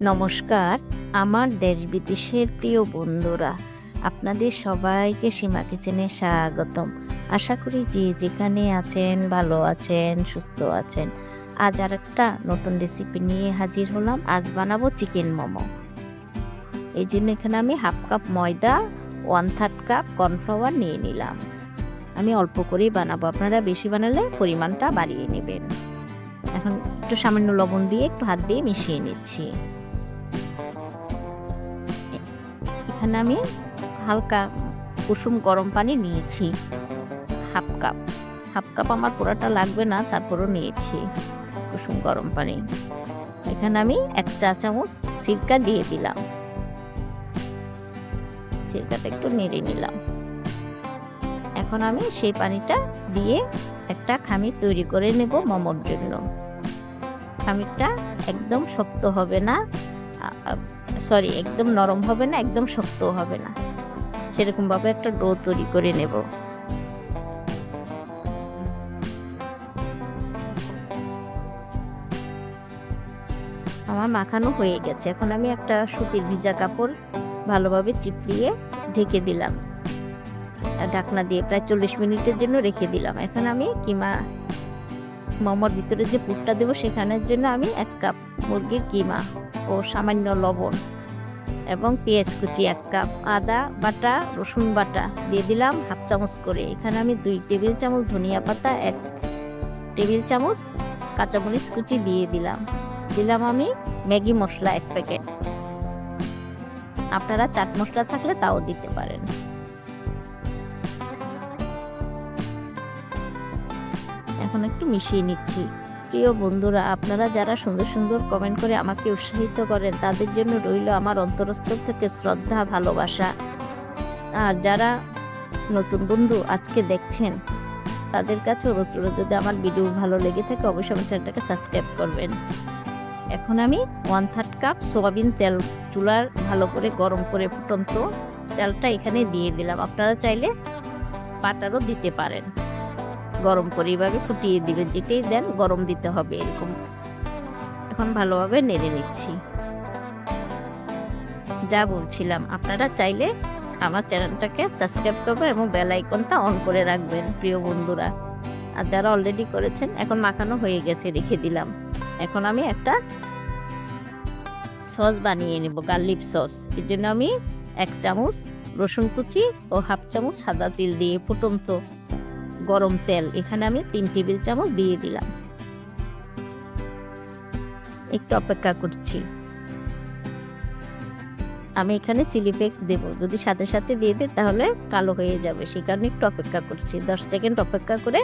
নমস্কার, আমার দেশ বিদেশের প্রিয় বন্ধুরা, আপনাদের সবাইকে সীমা কিচেনে স্বাগতম। আশা করি যে যেখানে আছেন, ভালো আছেন, সুস্থ আছেন। আজ আর একটা নতুন রেসিপি নিয়ে হাজির হলাম। আজ বানাবো চিকেন মোমো। এই জন্য এখানে আমি হাফ কাপ ময়দা ওয়ান থার্ড কাপ কর্নফ্লাওয়ার নিয়ে নিলাম। আমি অল্প করেই বানাবো। আপনারা বেশি বানালে পরিমাণটা বাড়িয়ে নেবেন। এখন একটু সামান্য লবণ দিয়ে একটু হাত দিয়ে মিশিয়ে নিচ্ছি। এখানে আমি হালকা কুসুম গরম পানি নিয়েছি। Half cup. হাফ কাপ আমার পোড়াটা লাগবে না, তারপরও নিয়েছি কুসুম গরম পানি। এখানে আমি এক চা চামচ সিরকা দিয়ে দিলাম। সিরকাটা একটু নেড়ে নিলাম। এখন আমি সেই পানিটা দিয়ে একটা খামির তৈরি করে নেব মোমোর জন্য। খামিরটা একদম শক্ত হবে না সরি, একদম নরম হবে না, একদম শক্ত হবে না। সেরকমভাবে একটা ডো তৈরি করে নেব। আমার মাখানো হয়ে গেছে। এখন আমি একটা সুতির ভিজা কাপড় ভালোভাবে চিপড়িয়ে ঢেকে দিলাম। ঢাকনা দিয়ে প্রায় চল্লিশ মিনিটের জন্য রেখে দিলাম। এখন আমি কিমা মোমোর ভিতরে যে পুরটা দেবো, সেখানের জন্য আমি এক কাপ মুরগির কিমা ও সামান্য লবণ এবং পেঁয়াজ কুচি এক কাপ, আদা বাটা, রসুন বাটা দিয়ে দিলাম হাফ চামচ করে। এখানে আমি দুই টেবিল চামচ ধনিয়া পাতা, এক টেবিল চামচ কাঁচামরিচ কুচি দিয়ে দিলাম। দিলাম আমি ম্যাগি মশলা এক প্যাকেট। আপনারা চাট মশলা থাকলে তাও দিতে পারেন। এখন একটু মিশিয়ে নিচ্ছি। প্রিয় বন্ধুরা, আপনারা যারা সুন্দর সুন্দর কমেন্ট করে আমাকে উৎসাহিত করেন, তাদের জন্য রইল আমার অন্তরস্থল থেকে শ্রদ্ধা, ভালোবাসা। আর যারা নতুন বন্ধু আজকে দেখছেন, তাদের কাছে অনুরোধ যদি আমার ভিডিও ভালো লেগে থাকে, অবশ্যই আমার চ্যানেলটাকে সাবস্ক্রাইব করবেন। এখন আমি ওয়ান থার্ড কাপ সোয়াবিন তেল চুলার ভালো করে গরম করে ফুটন্ত তেলটা এখানে দিয়ে দিলাম। আপনারা চাইলে বাটারও দিতে পারেন। গরম করে এইভাবে ফুটিয়ে দিবেন, যেটাই দেন গরম দিতে হবে এরকম। এখন ভালোভাবে নেড়ে নিচ্ছি। যা বলছিলাম, আপনারা চাইলে আমার চ্যানেলটাকে সাবস্ক্রাইব করবেন এবং বেল আইকনটা অন করে রাখবেন, প্রিয় বন্ধুরা। আর যারা অলরেডি করেছেন, এখন মাখানো হয়ে গেছে, রেখে দিলাম। এখন আমি একটা সস বানিয়ে নেব গার্লিক সস। এর জন্য আমি এক চামচ রসুন কুচি ও হাফ চামচ সাদা তিল দিয়ে ফুটন্ত গরম তেল। এখানে আমি তিন টেবিল চামচ দিয়ে দিলাম। একটু অপেক্ষা করছি। আমি এখানে চিলি ফ্লেক্স দেবো। যদি সাথে সাথে দিয়ে দিই তাহলে কালো হয়ে যাবে। সেই কারণে একটু অপেক্ষা করছি। দশ সেকেন্ড অপেক্ষা করে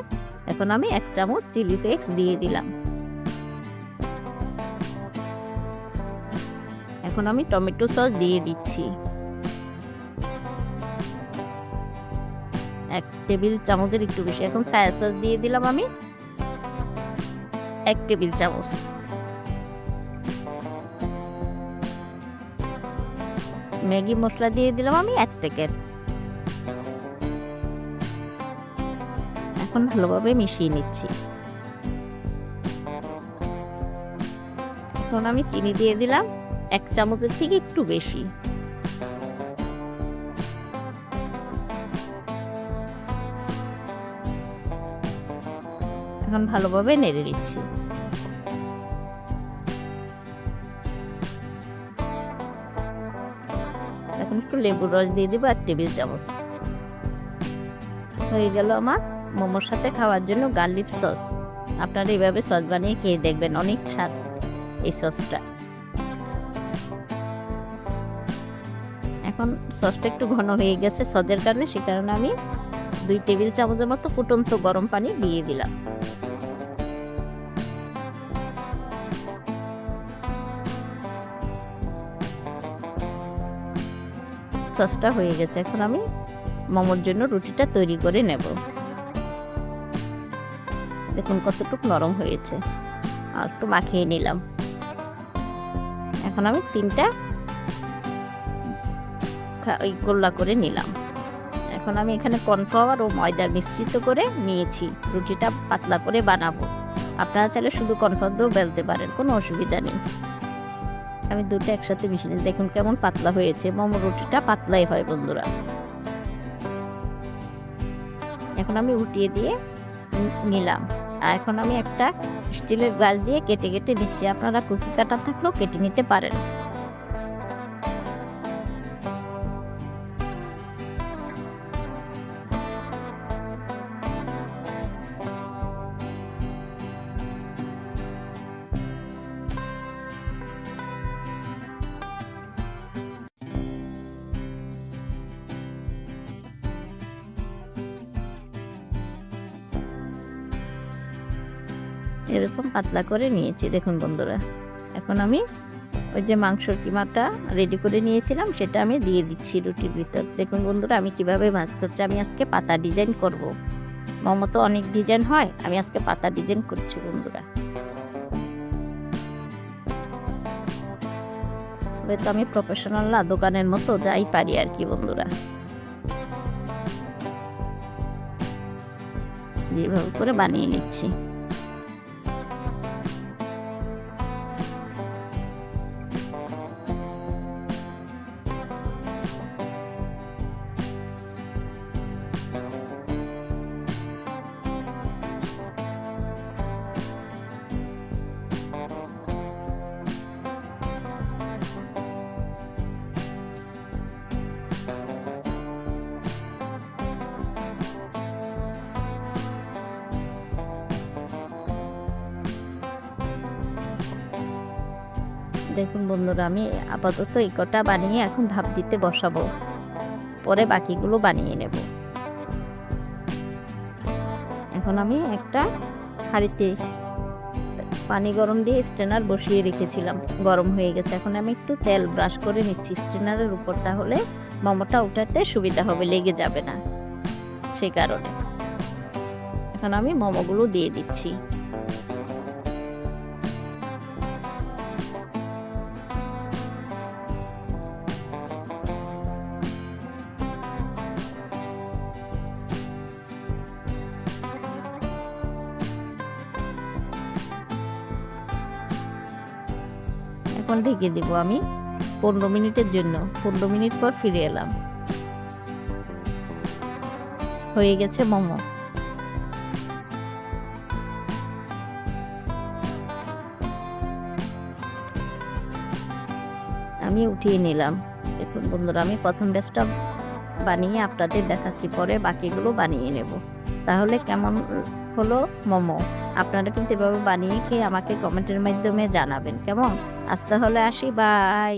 এখন আমি এক চামচ চিলি ফ্লেক্স দিয়ে দিলাম। এখন আমি টমেটো সস দিয়ে দিচ্ছি। এক টেবিল চামচের একটু বেশি। এখন সয়া সস দিয়ে দিলাম আমি। এক টেবিল চামচ। ম্যাগি মশলা দিয়ে দিলাম আমি এক প্যাকেট। এখন ভালোভাবে মিশিয়ে নিচ্ছি। এখন আমি চিনি দিয়ে দিলাম। এক চামচের থেকে একটু বেশি। এখন ভালোভাবে নেড়ে নিচ্ছি। এখন একটু লেবুর রস দিয়ে দিব এক টেবিল চামচ। হয়ে গেল আমার মোমোর সাথে খাওয়ার জন্য গার্লিক সস। আপনারা এইভাবে সস বানিয়ে খেয়ে দেখবেন, অনেক স্বাদ এই সসটা। এখন সসটা একটু ঘন হয়ে গেছে সসের কারণে, সে কারণে আমি দুই টেবিল চামচের মতো ফুটন্ত গরম পানি দিয়ে দিলাম। সসটা হয়ে গেছে। এখন আমি মোমোর জন্য রুটিটা তৈরি করে নেব। দেখুন কতটুকু নরম হয়েছে। আর একটু মাখিয়ে নিলাম। এখন আমি তিনটা ওই গোল্লা করে নিলাম। এখন আমি এখানে কর্নফ্লাওয়ার ও ময়দা মিশ্রিত করে নিয়েছি। রুটিটা পাতলা করে বানাবো। আপনারা চাইলে শুধু কর্নফ্লাওয়ার দিয়েও বেলতে পারেন, কোনো অসুবিধা নেই। আমি দুটো একসাথে মিশিয়ে নিয়েছি। দেখুন কেমন পাতলা হয়েছে। মোমো রুটিটা পাতলাই হয় বন্ধুরা। এখন আমি উঠিয়ে দিয়ে নিলাম। আর এখন আমি একটা স্টিলের গাছ দিয়ে কেটে কেটে নিচ্ছি। আপনারা কুকি কাটা থাকলেও কেটে নিতে পারেন। এরকম পাতলা করে নিয়েছি, দেখুন বন্ধুরা। এখন আমি ওই যে মাংসর কিমাটা রেডি করে নিয়েছিলাম, সেটা আমি দিয়ে দিচ্ছি রুটির ভিতর। দেখুন বন্ধুরা, আমি কীভাবে ভাজ করছি, আমি আজকে পাতা ডিজাইন করব। মোমো তো অনেক ডিজাইন হয়, আমি আজকে পাতা ডিজাইন করছি বন্ধুরা। তবে তো আমি প্রফেশনাল না, দোকানের মতো যাই পারি আর কি বন্ধুরা। যেভাবে করে বানিয়ে নিচ্ছি। দেখুন বন্ধুরা, আমি আপাতত এই কটা বানিয়ে এখন ভাপ দিতে বসাবো। পরে বাকিগুলো বানিয়ে নেব। এখন আমি একটা হাঁড়িতে পানি গরম দিয়ে স্ট্রেনার বসিয়ে রেখেছিলাম। গরম হয়ে গেছে। এখন আমি একটু তেল ব্রাশ করে নিচ্ছি স্ট্রেনারের উপর, তাহলে মোমোটা উঠাতে সুবিধা হবে, লেগে যাবে না। সেই কারণে। এখন আমি মোমোগুলো দিয়ে দিচ্ছি। এখন ঢেকে দেবো আমি পনেরো মিনিটের জন্য। পনেরো মিনিট পর ফিরে এলাম। হয়ে গেছে মোমো। আমি উঠিয়ে নিলাম। এখন বন্ধুরা, আমি প্রথম ব্যাচটা বানিয়ে আপনাদের দেখাচ্ছি, পরে বাকিগুলো বানিয়ে নেব। তাহলে কেমন হলো মোমো? আপনারা কিন্তু এভাবে বানিয়ে খেয়ে আমাকে কমেন্টের মাধ্যমে জানাবেন, কেমন? আজ তাহলে আসি, বাই!